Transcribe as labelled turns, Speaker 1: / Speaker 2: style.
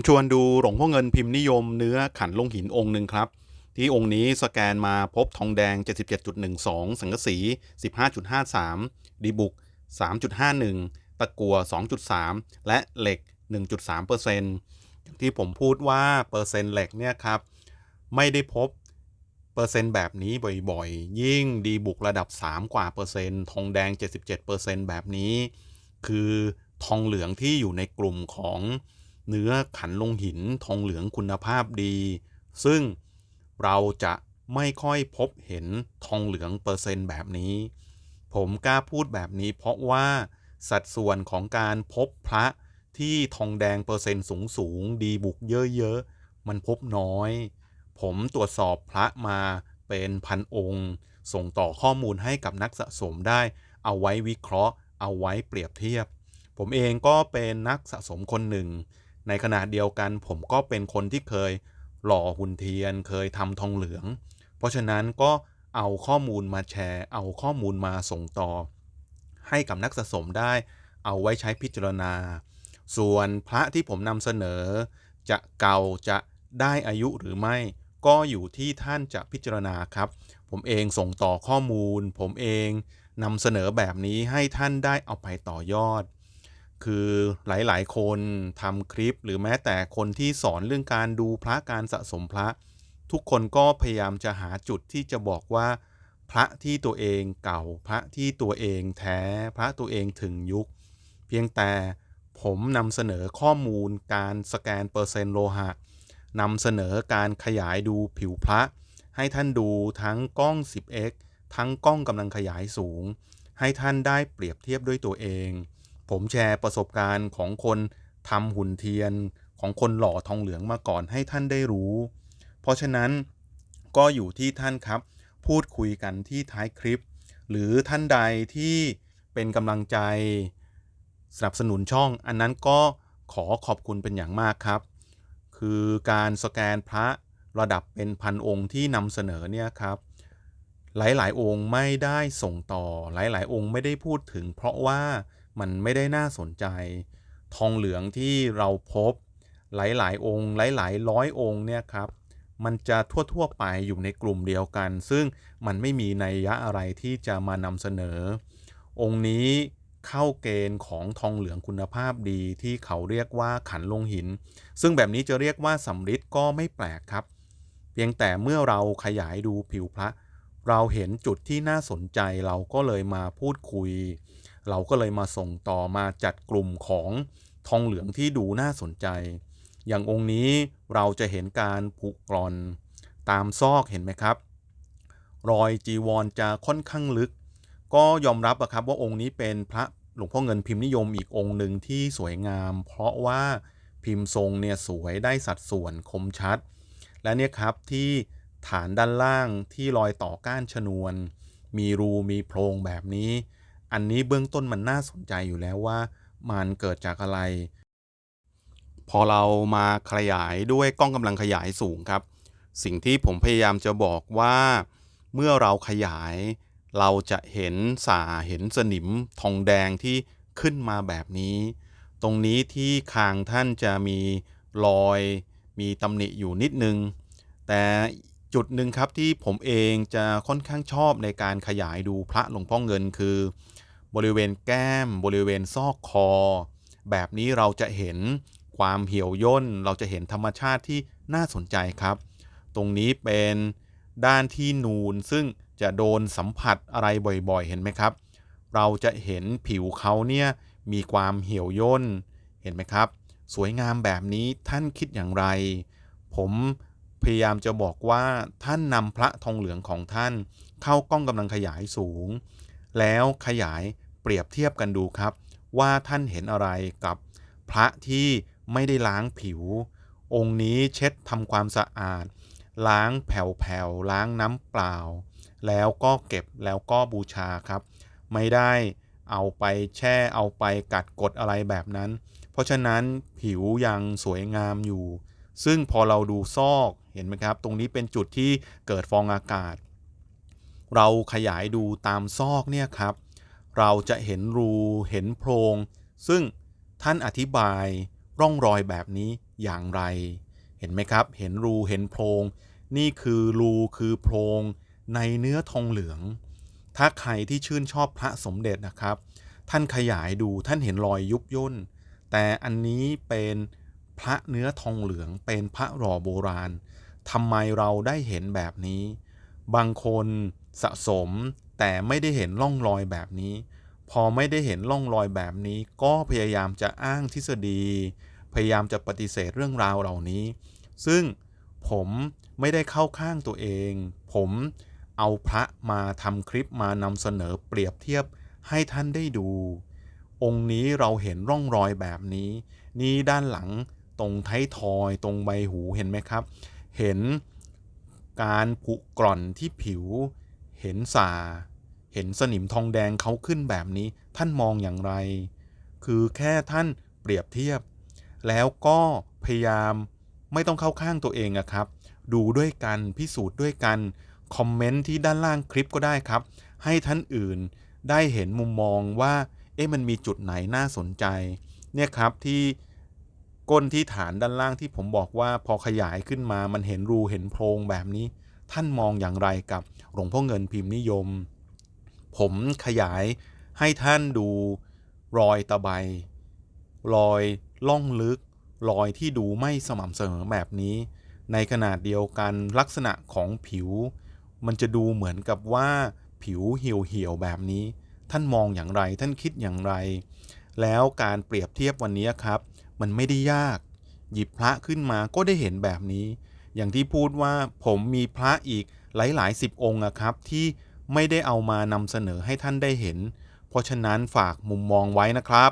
Speaker 1: ผมชวนดูหลวงพ่อเงินพิมพ์นิยมเนื้อขันลงหินองค์หนึ่งครับ ที่องค์นี้สแกนมาพบทองแดง 77.12 สังกะสี 15.53 ดีบุก 3.51 ตะกัว 2.3 และเหล็ก 1.3%อย่างที่ผมพูดว่าเปอร์เซ็นต์เหล็กเนี่ยครับ ไม่ได้พบเปอร์เซ็นต์แบบนี้บ่อยๆ ยิ่งดีบุกระดับ 3 กว่าเปอร์เซ็นต์ทองแดง 77%แบบนี้ คือทองเหลืองที่อยู่ในกลุ่มของ เนื้อขันลงหินทองเหลืองคุณภาพดี ซึ่งเราจะไม่ค่อยพบเห็นทองเหลืองเปอร์เซ็นต์แบบนี้ ผมกล้าพูดแบบนี้เพราะว่าสัดส่วนของการพบพระที่ทองแดงเปอร์เซ็นต์สูงสูงดีบุกเยอะๆ มันพบน้อย ผมตรวจสอบพระมาเป็นพันองค์ ส่งต่อข้อมูลให้กับนักสะสมได้ เอาไว้วิเคราะห์ เอาไว้เปรียบเทียบ ผมเองก็เป็นนักสะสมคนหนึ่ง ในขณะเดียวกันผมก็เป็นคนที่เคยหล่อหุ่นเทียน เคยทำทองเหลือง เพราะฉะนั้นก็เอาข้อมูลมาแชร์ เอาข้อมูลมาส่งต่อ ให้กับนักสะสมได้ เอาไว้ใช้พิจารณา ส่วนพระที่ผมนำเสนอ จะเก่าจะได้อายุหรือไม่ ก็อยู่ที่ท่านจะพิจารณาครับ ผมเองส่งต่อข้อมูล ผมเองนำเสนอแบบนี้ให้ท่านได้เอาไปต่อยอด คือหลายๆ คนทำคลิป หรือแม้แต่คนที่สอนเรื่องการดูพระการสะสมพระ ทุกคนก็พยายามจะหาจุดที่จะบอกว่า พระที่ตัวเองเก่าพระที่ตัวเองแท้ พระตัวเองถึงยุค เพียงแต่ผมนำเสนอข้อมูลการสแกนเปอร์เซ็นต์โลหะนำเสนอการขยายดูผิวพระ ให้ท่านดูทั้งกล้อง 10x ทั้งกล้องกำลังขยายสูง ให้ท่านได้เปรียบเทียบด้วยตัวเอง ผมแชร์ประสบการณ์ของคนทำหุ่นเทียนของคนหล่อทองเหลืองมาก่อนให้ท่านได้รู้ เพราะฉะนั้นก็อยู่ที่ท่านครับ พูดคุยกันที่ท้ายคลิป หรือท่านใดที่เป็นกำลังใจ สนับสนุนช่อง อันนั้นก็ขอขอบคุณเป็นอย่างมากครับ คือการสแกนพระระดับเป็นพันองค์ที่นำเสนอเนี่ยครับ หลายๆ องค์ไม่ได้ส่งต่อ หลายๆ องค์ไม่ได้พูดถึง เพราะว่า มันไม่ได้น่าสนใจ ทองเหลืองที่เราพบหลาย ๆ องค์ หลาย ๆ ร้อยองค์เนี่ยครับมันจะทั่ว ๆ ไปอยู่ในกลุ่มเดียวกัน ซึ่งมันไม่มีนัยยะอะไรที่จะมานำเสนอ องค์นี้เข้าเกณฑ์ของทองเหลืองคุณภาพดีที่เขาเรียกว่าขันลงหิน ซึ่งแบบนี้จะเรียกว่าสำริดก็ไม่แปลกครับ เพียงแต่เมื่อเราขยายดูผิวพระ เราเห็นจุดที่น่าสนใจเราก็เลยมาพูดคุยเราก็เลยมาส่งต่อมาจัดกลุ่มของทองเหลืองที่ดูน่าสนใจ อย่างองค์นี้เราจะเห็นการผุกร่อนตามซอกเห็นไหมครับ รอยจีวรจะค่อนข้างลึก ก็ยอมรับอะครับว่าองค์นี้เป็นพระหลวงพ่อเงินพิมพ์นิยมอีกองค์หนึ่งที่สวยงาม เพราะว่าพิมพ์ทรงเนี่ยสวยได้สัดส่วนคมชัด และเนี่ยครับที่ฐานด้านล่างที่รอยต่อก้านชนวน มีรูมีโพรงแบบนี้ อันนี้เบื้องต้นมันน่าสนใจอยู่แล้วว่ามันเกิดจากอะไร พอเรามาขยายด้วยกล้องกำลังขยายสูงครับ สิ่งที่ผมพยายามจะบอกว่า เมื่อเราขยาย เราจะเห็นสาเห็นสนิมทองแดงที่ขึ้นมาแบบนี้ ตรงนี้ที่คางท่านจะมีรอย มีตำหนิอยู่นิดนึง แต่จุดหนึ่งครับที่ผมเองจะค่อนข้างชอบในการขยายดูพระหลวงพ่อเงินคือ บริเวณแก้ม บริเวณซอกคอ แบบนี้เราจะเห็นความเหี่ยวย่น เราจะเห็นธรรมชาติที่น่าสนใจครับ ตรงนี้เป็นด้านที่นูนซึ่งจะโดนสัมผัสอะไรบ่อยๆ เห็นไหมครับ เราจะเห็นผิวเขาเนี่ยมีความเหี่ยวย่น เห็นไหมครับ สวยงามแบบนี้ท่านคิดอย่างไร ผมพยายามจะบอกว่าท่านนำพระทองเหลืองของท่าน เข้ากล้องกำลังขยายสูง แล้วขยายเปรียบเทียบกันดูครับ ว่าท่านเห็นอะไรกับพระที่ไม่ได้ล้างผิว องค์นี้เช็ดทำความสะอาด ล้างแผ่วๆล้างน้ำเปล่า แล้วก็เก็บแล้วก็บูชาครับ ไม่ได้เอาไปแช่เอาไปกัดกดอะไรแบบนั้น เพราะฉะนั้นผิวยังสวยงามอยู่ ซึ่งพอเราดูซอกเห็นไหมครับ ตรงนี้เป็นจุดที่เกิดฟองอากาศ เราขยายดูตามซอกเนี่ยครับ เราจะเห็นรูเห็นโพรง ซึ่งท่านอธิบายร่องรอยแบบนี้อย่างไร เห็นไหมครับ เห็นรูเห็นโพรง นี่คือรูคือโพรงในเนื้อทองเหลือง ถ้าใครที่ชื่นชอบพระสมเด็จนะครับ ท่านขยายดูท่านเห็นรอยยุบย่น แต่อันนี้เป็นพระเนื้อทองเหลืองเป็นพระหล่อโบราณทำไมเราได้เห็นแบบนี้ บางคน สะสม แต่ไม่ได้เห็นร่องรอยแบบนี้ พอไม่ได้เห็นร่องรอยแบบนี้ ก็พยายามจะอ้างทฤษฎี พยายามจะปฏิเสธเรื่องราวเหล่านี้ ซึ่งผมไม่ได้เข้าข้างตัวเอง ผมเอาพระมาทำคลิปมานำเสนอเปรียบเทียบให้ท่านได้ดู องค์นี้เราเห็นร่องรอยแบบนี้ นี่ด้านหลังตรงท้ายทอยตรงใบหูเห็นไหมครับ เห็นการผุกร่อนที่ผิว เห็นสา เห็นสนิมทองแดงเขาขึ้นแบบนี้ ท่านมองอย่างไร คือแค่ท่านเปรียบเทียบ แล้วก็พยายามไม่ต้องเข้าข้างตัวเองอะครับ ดูด้วยกันพิสูจน์ด้วยกัน คอมเมนต์ที่ด้านล่างคลิปก็ได้ครับ ให้ท่านอื่นได้เห็นมุมมองว่า เอ๊ะมันมีจุดไหนน่าสนใจ เนี่ยครับที่ก้นที่ฐานด้านล่างที่ผมบอกว่าพอขยายขึ้นมามันเห็นรูเห็นโพรงแบบนี้ ท่านมองอย่างไรกับ หลวงพ่อเงินพิมพ์นิยม ผมขยายให้ท่านดูรอยตะไบรอยล่องลึก รอยที่ดูไม่สม่ำเสมอแบบนี้ ในขนาดเดียวกันลักษณะของผิว มันจะดูเหมือนกับว่าผิวเหี่ยวๆแบบนี้ ท่านมองอย่างไรท่านคิดอย่างไร แล้วการเปรียบเทียบวันนี้ครับ มันไม่ได้ยาก หยิบพระขึ้นมาก็ได้เห็นแบบนี้ อย่างที่พูดว่าผมมีพระอีก หลายๆสิบองค์อะครับที่ไม่ได้เอามานำเสนอให้ท่านได้เห็น เพราะฉะนั้นฝากมุมมองไว้นะครับ